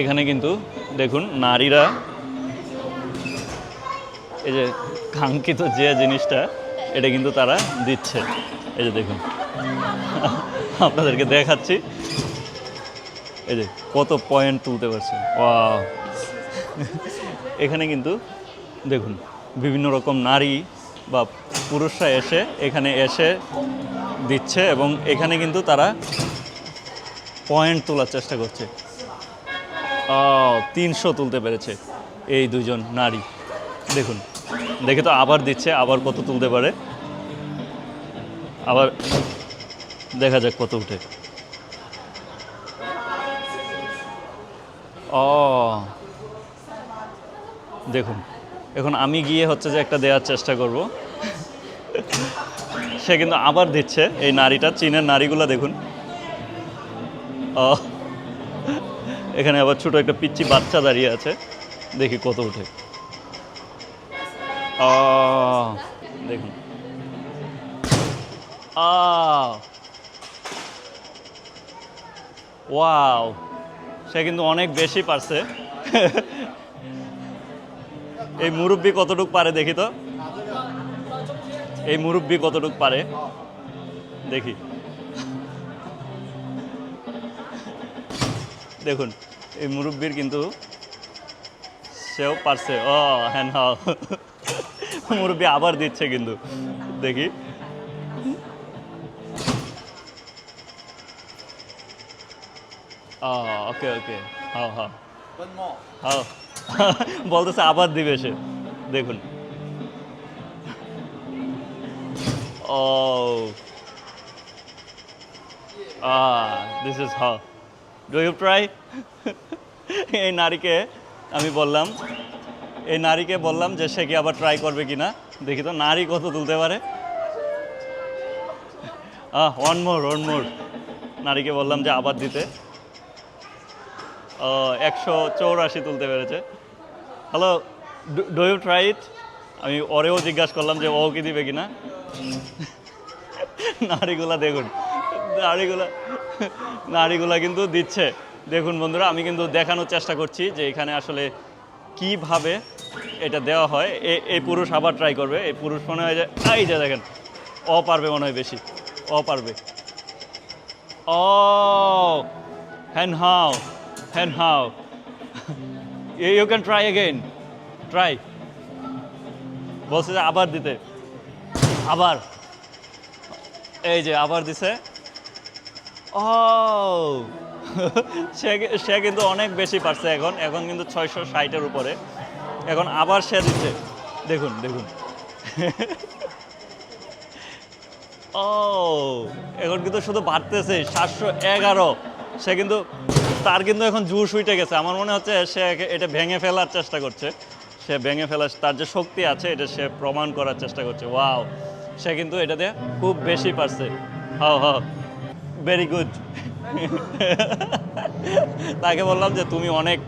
এখানে কিন্তু দেখুন নারীরা এই যে কাঙ্ক্ষিত যে জিনিসটা, এটা কিন্তু তারা দিচ্ছে। এই যে দেখুন, আপনাদেরকে দেখাচ্ছি। এই যে কত পয়েন্ট তুলতে পারছে! এখানে কিন্তু দেখুন, বিভিন্ন রকম নারী বা পুরুষরা এসে এখানে এসে দিচ্ছে এবং এখানে কিন্তু তারা পয়েন্ট তোলার চেষ্টা করছে। তিনশো তুলতে পেরেছে এই দুজন নারী। দেখুন, দেখে তো আবার দিচ্ছে, আবার কত তুলতে পারে। আবার দেখা যাক কত উঠে। ও দেখুন, এখন আমি গিয়ে হচ্ছে যে একটা দেওয়ার চেষ্টা করব। সে কিন্তু আবার দিচ্ছে, এই নারীটা, চীনের নারীগুলো দেখুন। ও এখানে আবার ছোট একটা পিচ্ছি বাচ্চা দাঁড়িয়ে আছে। দেখি কত উঠে দেখুন। ওয়াও, সে কিন্তু অনেক বেশি পারছে। এই মুরব্বী কতটুক পারে দেখি তো? এই মুরব্বী কতটুক পারে? দেখি। দেখুন। এই মুরব্বির কিন্তু সেও পারছে। ও হ্যাঁ হাও মুরব্বী আবার দিচ্ছে কিন্তু। দেখি। ওকে ওকে। হাও হ্যাঁ হাও। বলতেছে আবার দিবে সে। দেখুন। ও। This is how do you try এই নারীকে আমি বললাম, এই নারীকে বললাম যে সে কি আবার ট্রাই করবে কি না দেখি তো, নারী কত তুলতে পারে? ওয়ান মোর ওয়ান মোর নারীকে বললাম যে আবার দিতে। একশো চৌরাশি তুলতে পেরেছে। Hello do you try it আমি ওরেও জিজ্ঞাসা করলাম যে ও কি দিবে কিনা? নারীগুলা দেখুন, নারীগুলা নারীগুলা কিন্তু দিচ্ছে। দেখুন বন্ধুরা, আমি কিন্তু দেখানোর চেষ্টা করছি যে এখানে আসলে কীভাবে এটা দেওয়া হয়। এ- এই পুরুষ আবার ট্রাই করবে। এই পুরুষ মনে হয় যে, এই যে দেখেন, অ পারবে মনে হয় বেশি। অ পারবে। ও হ্যান হাও হ্যান how you can try again try বলছে যে আবার দিতে। আবার। এই যে আবার দিছে। ও সে সে কিন্তু অনেক বেশি পারছে এখন। এখন কিন্তু ছয়শো ষাটের উপরে। এখন আবার সে দিচ্ছে। দেখুন দেখুন। ও এখন কিন্তু শুধু বাড়তেছে সাতশো এগারো। সে কিন্তু তার কিন্তু এখন জুস উঠে গেছে। আমার মনে হচ্ছে সে এটা ভেঙে ফেলার চেষ্টা করছে। সে ভেঙে ফেলার তার যে শক্তি আছে, এটা সে প্রমাণ করার চেষ্টা করছে। ওয়াও সে কিন্তু এটাতে খুব বেশি পারছে। হাও হাও ভেরি গুড তাকে বললাম যে তুমি অনেক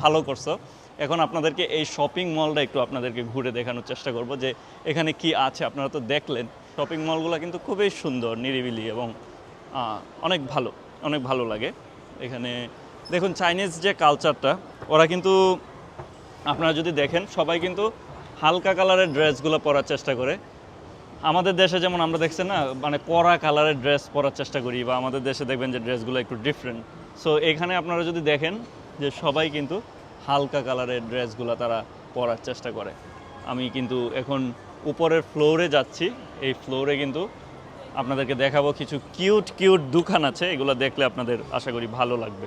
ভালো করছ। এখন আপনাদেরকে এই শপিং মলটা একটু আপনাদেরকে ঘুরে দেখানোর চেষ্টা করব যে এখানে কি আছে। আপনারা তো দেখলেন শপিং মলগুলো কিন্তু খুবই সুন্দর, নিরিবিলি এবং অনেক ভালো অনেক ভালো লাগে। এখানে দেখুন চাইনিজ যে কালচারটা ওরা কিন্তু, আপনারা যদি দেখেন সবাই কিন্তু হালকা কালারের ড্রেসগুলো পরার চেষ্টা করে। আমাদের দেশে যেমন আমরা দেখছি না মানে কড়া কালারের ড্রেস পরার চেষ্টা করি বা আমাদের দেশে দেখবেন যে ড্রেসগুলো একটু ডিফারেন্ট সো এখানে আপনারা যদি দেখেন যে সবাই কিন্তু হালকা কালারের ড্রেসগুলো তারা পরার চেষ্টা করে। আমি কিন্তু এখন উপরের ফ্লোরে যাচ্ছি। এই ফ্লোরে কিন্তু আপনাদেরকে দেখাবো কিছু কিউট কিউট দোকান আছে। এগুলো দেখলে আপনাদের আশা করি ভালো লাগবে।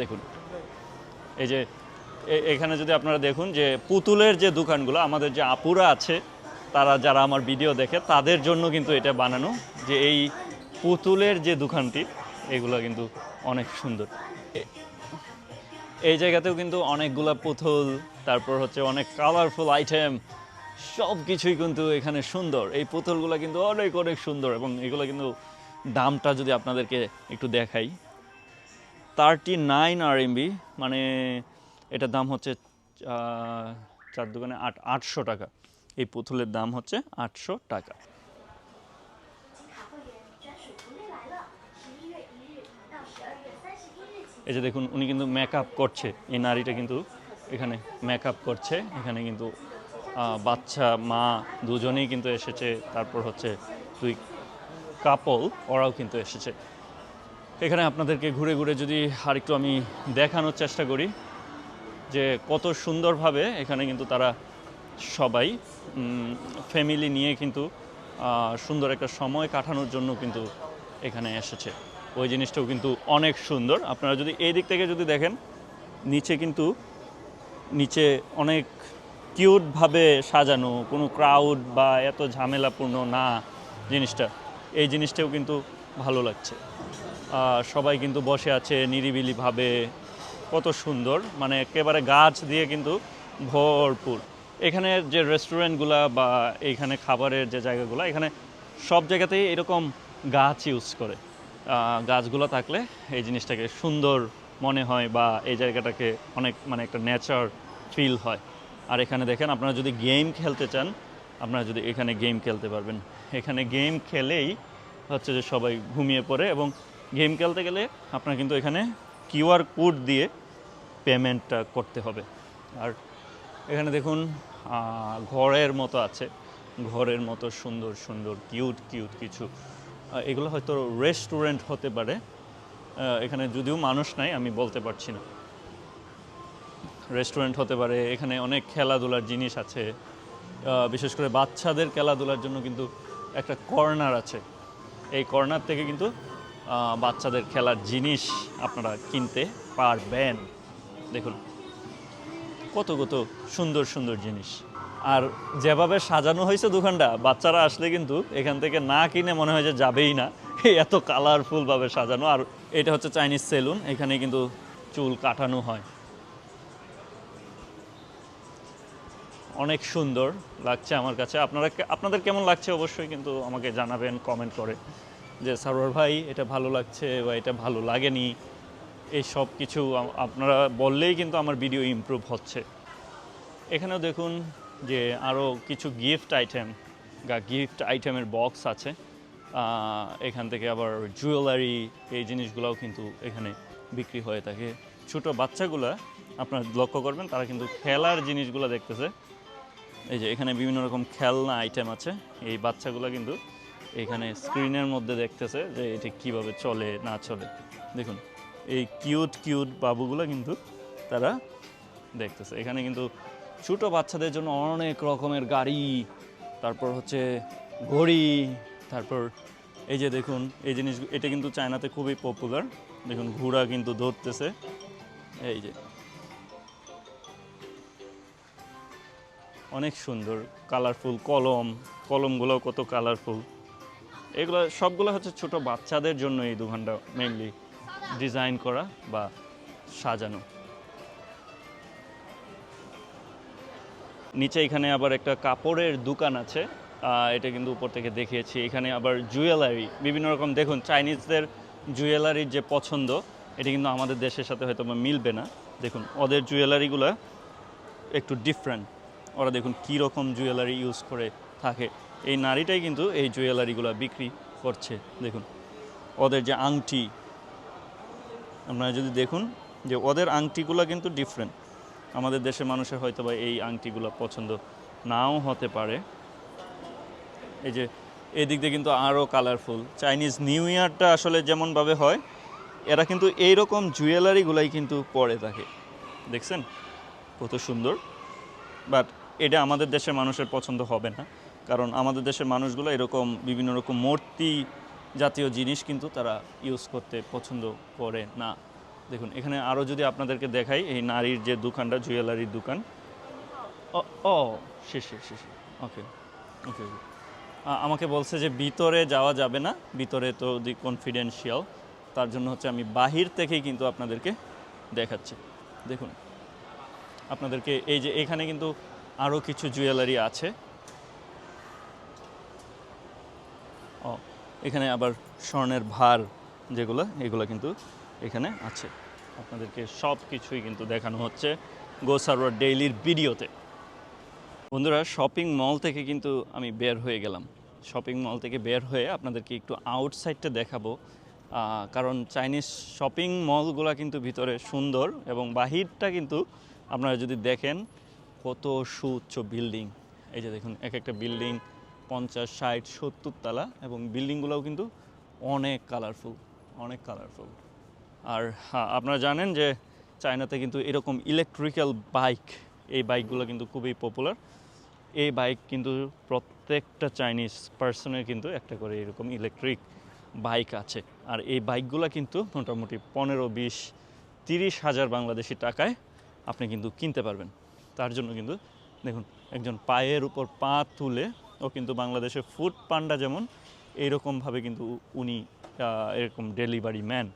দেখুন। এই যে এখানে যদি আপনারা দেখুন যে পুতুলের যে দোকানগুলো, আমাদের যে আপুরা আছে তারা যারা আমার ভিডিও দেখে, তাদের জন্য কিন্তু এটা বানানো যে এই পুতুলের যে দোকানটি এগুলো কিন্তু অনেক সুন্দর। এই জায়গাতেও কিন্তু অনেকগুলা পুতুল, তারপর হচ্ছে অনেক কালারফুল আইটেম সব কিছুই কিন্তু এখানে সুন্দর। এই পুতুলগুলো কিন্তু অনেক অনেক সুন্দর এবং এগুলো কিন্তু দামটা যদি আপনাদেরকে একটু দেখাই থার্টি নাইন আর এমবি মানে এটার দাম হচ্ছে চার দোকানে আট, আটশো টাকা। এই পুতুলের দাম হচ্ছে আটশো টাকা। এই যে দেখুন, উনি কিন্তু মেকআপ করছে। এই নারীটা কিন্তু এখানে মেকআপ করছে। এখানে কিন্তু বাচ্চা, মা দুজনেই কিন্তু এসেছে। তারপর হচ্ছে দুই কাপল ওরাও কিন্তু এসেছে। এখানে আপনাদেরকে ঘুরে ঘুরে যদি আরেকটু আমি দেখানোর চেষ্টা করি, যে কত সুন্দরভাবে এখানে কিন্তু তারা সবাই ফ্যামিলি নিয়ে কিন্তু সুন্দর একটা সময় কাটানোর জন্য কিন্তু এখানে এসেছে। ওই জিনিসটাও কিন্তু অনেক সুন্দর। আপনারা যদি এই দিক থেকে যদি দেখেন, নিচে কিন্তু, নিচে অনেক কিউটভাবে সাজানো, কোনো ক্রাউড বা এত ঝামেলাপূর্ণ না জিনিসটা। এই জিনিসটাও কিন্তু ভালো লাগছে। সবাই কিন্তু বসে আছে নিরিবিলিভাবে কত সুন্দর মানে একেবারে গাছ দিয়ে কিন্তু ভরপুর। এখানে যে রেস্টুরেন্টগুলা বা এইখানে খাবারের যে জায়গাগুলো, এখানে সব জায়গাতেই এরকম গাছ ইউজ করে। গাছগুলো থাকলে এই জিনিসটাকে সুন্দর মনে হয় বা এই জায়গাটাকে অনেক মানে একটা নেচার ফিল হয়। আর এখানে দেখেন, আপনারা যদি গেম খেলতে চান, আপনারা যদি এখানে গেম খেলতে পারবেন। এখানে গেম খেলেই হচ্ছে যে সবাই ঘুমিয়ে পড়ে এবং গেম খেলতে গেলে আপনার কিন্তু এখানে কিউআর কোড দিয়ে পেমেন্টটা করতে হবে। আর এখানে দেখুন ঘরের মতো আছে। ঘরের মতো সুন্দর সুন্দর, কিউট কিউট কিছু। এগুলো হয়তো রেস্টুরেন্ট হতে পারে। এখানে যদিও মানুষ নাই, আমি বলতে পারছি না। রেস্টুরেন্ট হতে পারে, এখানে অনেক খেলাধুলার জিনিস আছে। বিশেষ করে বাচ্চাদের খেলাধুলার জন্য কিন্তু একটা কর্নার আছে। এই কর্নার থেকে কিন্তু বাচ্চাদের খেলার জিনিস আপনারা কিনতে পারবেন। দেখুন। কত কত সুন্দর সুন্দর জিনিস। আর যেভাবে সাজানো হয়েছে দোকানটা বাচ্চারা আসলে কিন্তু এখান থেকে না কিনে মনে হয় যে যাবেই না। এত কালারফুলভাবে সাজানো। আর এটা হচ্ছে চাইনিজ সেলুন এখানে কিন্তু চুল কাটানো হয়। অনেক সুন্দর লাগছে আমার কাছে। আপনারা আপনাদের কেমন লাগছে অবশ্যই কিন্তু আমাকে জানাবেন কমেন্ট করে। যে সারোয়ার ভাই, এটা ভালো লাগছে বা এটা ভালো লাগেনি। এই সব কিছু আপনারা বললেই কিন্তু আমার ভিডিও ইমপ্রুভ হচ্ছে। এখানেও দেখুন যে আরও কিছু গিফট আইটেম গিফট আইটেমের বক্স আছে। এখান থেকে আবার জুয়েলারি এই জিনিসগুলোও কিন্তু এখানে বিক্রি হয়ে থাকে। ছোট বাচ্চাগুলা আপনারা লক্ষ্য করবেন, তারা কিন্তু খেলার জিনিসগুলো দেখতেছে। এই যে এখানে বিভিন্ন রকম খেলনা আইটেম আছে। এই বাচ্চাগুলো কিন্তু এখানে স্ক্রিনের মধ্যে দেখতেছে যে এটি কীভাবে চলে, না চলে। দেখুন। এই কিউট কিউট বাবুগুলো কিন্তু তারা দেখতেছে। এখানে কিন্তু ছোট বাচ্চাদের জন্য অনেক রকমের গাড়ি, তারপর হচ্ছে ঘড়ি, তারপর এই যে দেখুন, এই জিনিস, এটা কিন্তু চায়নাতে খুবই পপুলার দেখুন, ঘোড়া কিন্তু ধরতেছে। এই যে। অনেক সুন্দর কালারফুল কলম কলমগুলো কত কালারফুল এগুলো সবগুলো হচ্ছে ছোট বাচ্চাদের জন্য এই দোকানটা মেইনলি ডিজাইন করা বা সাজানো। নিচে এখানে আবার একটা কাপড়ের দোকান আছে। এটা কিন্তু উপর থেকে দেখিয়েছি। এখানে আবার জুয়েলারি, বিভিন্ন রকম। দেখুন, চাইনিজদের জুয়েলারির যে পছন্দ, এটা কিন্তু আমাদের দেশের সাথে হয়তো মিলবে না। দেখুন, ওদের জুয়েলারিগুলো একটু ডিফারেন্ট ওরা দেখুন, কী রকম জুয়েলারি ইউজ করে থাকে। এই নারীটাই কিন্তু এই জুয়েলারিগুলো বিক্রি করছে। দেখুন, ওদের যে আংটি আপনারা যদি দেখুন যে ওদের আংটিগুলো কিন্তু ডিফারেন্ট আমাদের দেশের মানুষের হয়তো বা এই আংটিগুলো পছন্দ নাও হতে পারে। এই যে এই দিক দিয়ে কিন্তু আরও কালারফুল চাইনিজ নিউ ইয়ারটা আসলে যেমনভাবে হয়, এরা কিন্তু এই রকম জুয়েলারিগুলাই কিন্তু পরে থাকে। দেখছেন? কত সুন্দর। বাট এটা আমাদের দেশের মানুষের পছন্দ হবে না। কারণ আমাদের দেশের মানুষগুলো এরকম বিভিন্ন রকম মূর্তি জাতীয় জিনিস কিন্তু তারা ইউজ করতে পছন্দ করে না। দেখুন, এখানে আরও যদি আপনাদেরকে দেখাই, এই নারীর যে দোকানটা জুয়েলারির দোকান। ও শেষে শেষে ওকে ওকে ওকে আমাকে বলছে যে ভিতরে যাওয়া যাবে না, ভিতরে তো দি কনফিডেন্সিয়াল তার জন্য হচ্ছে আমি বাহির থেকেই কিন্তু আপনাদেরকে দেখাচ্ছি। দেখুন, আপনাদেরকে এই যে এখানে কিন্তু আরও কিছু জুয়েলারি আছে ও এখানে আবার স্বর্ণের ভার যেগুলো, এগুলো কিন্তু এখানে আছে। আপনাদেরকে সব কিছুই কিন্তু দেখানো হচ্ছে গো সার্ভার ডেইলির ভিডিওতে। বন্ধুরা শপিং মল থেকে কিন্তু আমি বের হয়ে গেলাম। শপিং মল থেকে বের হয়ে আপনাদেরকে একটু আউটসাইডটা দেখাবো। কারণ চাইনিজ শপিং মলগুলো কিন্তু ভিতরে সুন্দর এবং বাহিরটা কিন্তু আপনারা যদি দেখেন, কত সুউচ্চ বিল্ডিং এই যে দেখুন, এক একটা বিল্ডিং পঞ্চাশ ষাট সত্তর তালা এবং বিল্ডিংগুলোও কিন্তু অনেক কালারফুল অনেক কালারফুল আর হ্যাঁ, আপনারা জানেন যে চায়নাতে কিন্তু এরকম ইলেকট্রিক্যাল বাইক এই বাইকগুলো কিন্তু খুবই পপুলার এই বাইক কিন্তু প্রত্যেকটা চাইনিজ পার্সনের কিন্তু একটা করে এরকম ইলেকট্রিক বাইক আছে। আর এই বাইকগুলো কিন্তু মোটামুটি পনেরো বিশ তিরিশ হাজার বাংলাদেশি টাকায় আপনি কিন্তু কিনতে পারবেন। তার জন্য কিন্তু দেখুন একজন পায়ের উপর পা তুলে ও কিন্তু বাংলাদেশে ফুড পান্ডা যেমন, এইরকমভাবে কিন্তু উনি এরকম ডেলিভারি ম্যান।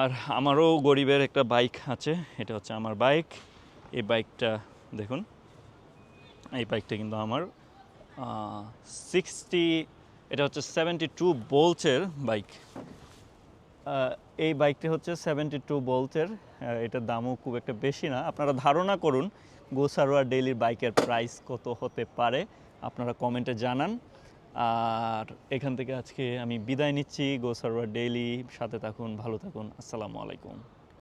আর আমারও গরিবের একটা বাইক আছে, এটা হচ্ছে আমার বাইক। এই বাইকটা, দেখুন, এই বাইকটা কিন্তু আমার সিক্সটি, এটা হচ্ছে সেভেন্টি টু বোলসের বাইক। এই বাইকটি হচ্ছে সেভেন্টি টু বোলসের এটার দামও খুব একটা বেশি না। আপনারা ধারণা করুন, গোসারোয়া ডেইলির বাইকের প্রাইস কত হতে পারে। আপনারা কমেন্টে জানান। আর এখান থেকে আজকে আমি বিদায় নিচ্ছি। গোসারওয়ার ডেইলি সাথে থাকুন, ভালো থাকুন। আসসালামু আলাইকুম।